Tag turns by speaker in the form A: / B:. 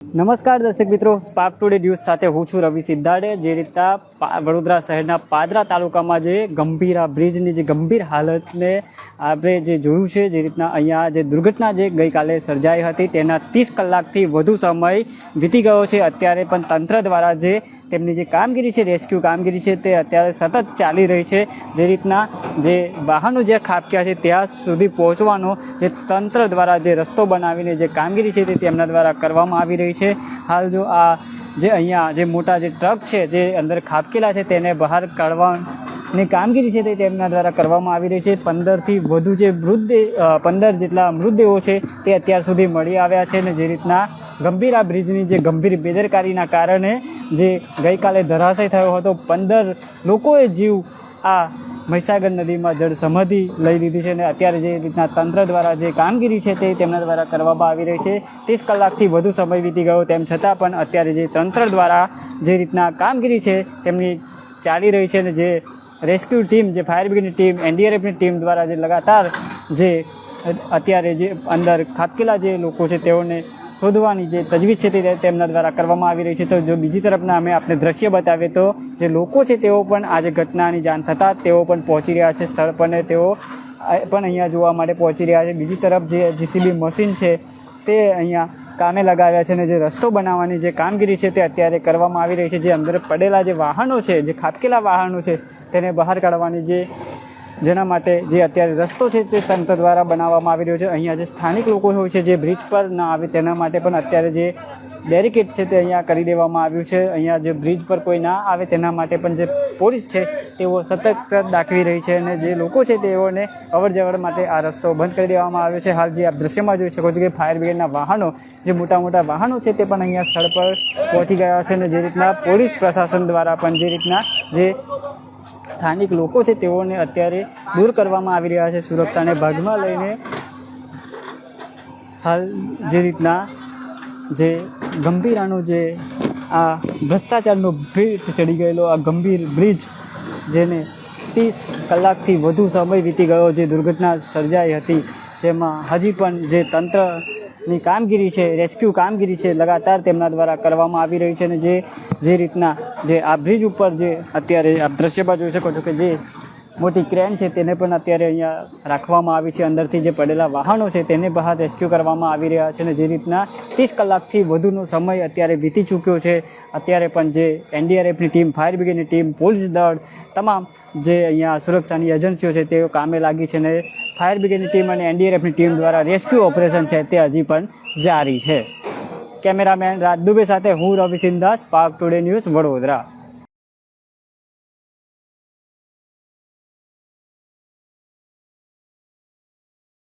A: નમસ્કાર દર્શક મિત્રો સ્પાર્ક ટુડે ન્યૂઝ સાથે હું છું રવિ સિદ્ધાડે. જે રીતના વડોદરા શહેરના પાદરા તાલુકામાં જે ગંભીર બ્રિજની જે ગંભીર હાલતને આપણે જે જોયું છે, જે રીતના અહીંયા જે દુર્ઘટના જે ગઈકાલે સર્જાઈ હતી, તેના ત્રીસ કલાકથી વધુ સમય વીતી ગયો છે. અત્યારે પણ તંત્ર દ્વારા જે તેમની જે કામગીરી છે, રેસ્ક્યુ કામગીરી છે, તે અત્યારે સતત ચાલી રહી છે. જે રીતના જે વાહનો જે ખાબક્યા છે, ત્યાં સુધી પહોંચવાનો જે તંત્ર દ્વારા જે રસ્તો બનાવીને જે કામગીરી છે, તે તેમના દ્વારા કરવામાં આવી રહી છે. હાલ જો આ જે અહીંયા જે મોટા જે ટ્રક છે, જે અંદર ખાબકેલા છે, તેને બહાર કાઢવાની કામગીરી છે તે તેમના દ્વારા કરવામાં આવી રહી છે. પંદરથી વધુ જે મૃતદેહ પંદર જેટલા મૃતદેહો છે તે અત્યાર સુધી મળી આવ્યા છે અને જે રીતના ગંભીર આ બ્રિજની જે ગંભીર બેદરકારીના કારણે જે ગઈકાલે ધરાશય થયો હતો, પંદર લોકોએ જીવ આ મહીસાગર નદીમાં જળ સમાધિ લઈ લીધી છે અને અત્યારે જે રીતના તંત્ર દ્વારા જે કામગીરી છે તે તેમના દ્વારા કરવામાં આવી રહી છે. ત્રીસ કલાકથી વધુ સમય વીતી ગયો તેમ છતાં પણ અત્યારે જે તંત્ર દ્વારા જે રીતના કામગીરી છે તેમની ચાલી રહી છે અને જે રેસ્ક્યુ ટીમ, જે ફાયર બ્રિગેડની ટીમ, એનડીઆરએફની ટીમ દ્વારા જે લગાતાર જે અત્યારે જે અંદર ખાબકેલા જે લોકો છે તેઓને શોધવાની જે તજવીજ છે તે તેમના દ્વારા કરવામાં આવી રહી છે. તો જો બીજી તરફના અમે આપણે દ્રશ્ય બતાવીએ તો જે લોકો છે તેઓ પણ આજે ઘટનાની જાણ થતાં તેઓ પણ પહોંચી રહ્યા છે. સ્થળ પર ને તેઓ પણ અહીંયા જોવા માટે પહોંચી રહ્યા છે. બીજી તરફ જે જીસીબી મશીન છે તે અહીંયા કામે લગાવ્યા છે અને જે રસ્તો બનાવવાની જે કામગીરી છે તે અત્યારે કરવામાં આવી રહી છે. જે અંદર પડેલા જે વાહનો છે, જે ખાબકેલા વાહનો છે, તેને બહાર કાઢવાની જે જેના માટે જે અત્યારે રસ્તો છે તે તંત્ર દ્વારા બનાવવામાં આવી રહ્યો છે. અહીંયા જે સ્થાનિક લોકો હોય છે જે બ્રિજ પર ના આવે તેના માટે પણ અત્યારે જે બેરિકેડ છે તે અહીંયા કરી દેવામાં આવ્યું છે. અહીંયા જે બ્રિજ પર કોઈ ના આવે તેના માટે પણ જે પોલીસ છે તેઓ સતત દાખવી રહી છે અને જે લોકો છે તેઓને અવર જવર માટે આ રસ્તો બંધ કરી દેવામાં આવ્યો છે. હાલ જે આપ દ્રશ્યમાં જોઈ શકો છો કે ફાયર બ્રિગેડના વાહનો, જે મોટા મોટા વાહનો છે તે પણ અહીંયા સ્થળ પર પહોંચી ગયા છે અને જે રીતના પોલીસ પ્રશાસન દ્વારા પણ જે રીતના જે સ્થાનિક લોકો છે તેઓને અત્યારે દૂર કરવામાં આવી રહ્યા છે સુરક્ષાને ભાગમાં લઈને. હાલ જે રીતના જે ગંભીરાનો જે આ ભ્રષ્ટાચારનો ભેટ ચડી ગયેલો, આ ગંભીર બ્રિજ જેને ત્રીસ કલાકથી વધુ સમય વીતી ગયો, જે દુર્ઘટના સર્જાઈ હતી, જેમાં હજી પણ જે તંત્રની કામગીરી છે રેસ્ક્યુ કામગીરી છે, લગાતાર તેમના દ્વારા કરવામાં આવી રહી છે અને જે જે રીતના જે આ બ્રિજ ઉપર જે અત્યારે આપ દ્રશ્યમાં જોઈ શકો છો કે જે મોટી ક્રેન છે, તેને પણ અત્યારે અહીંયા રાખવામાં આવી છે. અંદરથી જે પડેલા વાહનો છે, તેને બહાર રેસ્ક્યુ કરવામાં આવી રહ્યા છે અને જે રીતના ત્રીસ કલાકથી વધુનો સમય અત્યારે વીતી ચૂક્યો છે. અત્યારે પણ જે એનડીઆરએફની ટીમ, ફાયર બ્રિગેડની ટીમ, પોલીસ દળ, તમામ જે અહીંયા સુરક્ષાની એજન્સીઓ છે, તેઓ કામે લાગી છે અને ફાયર બ્રિગેડની ટીમ અને એનડીઆરએફની ટીમ દ્વારા રેસ્ક્યુ ઓપરેશન છે, તે હજી પણ જારી છે. કેમેરામેન રાજ દુબે સાથે હું રવિ સિંહ દાસ પાક ટુડે ન્યૂઝ વડોદરા.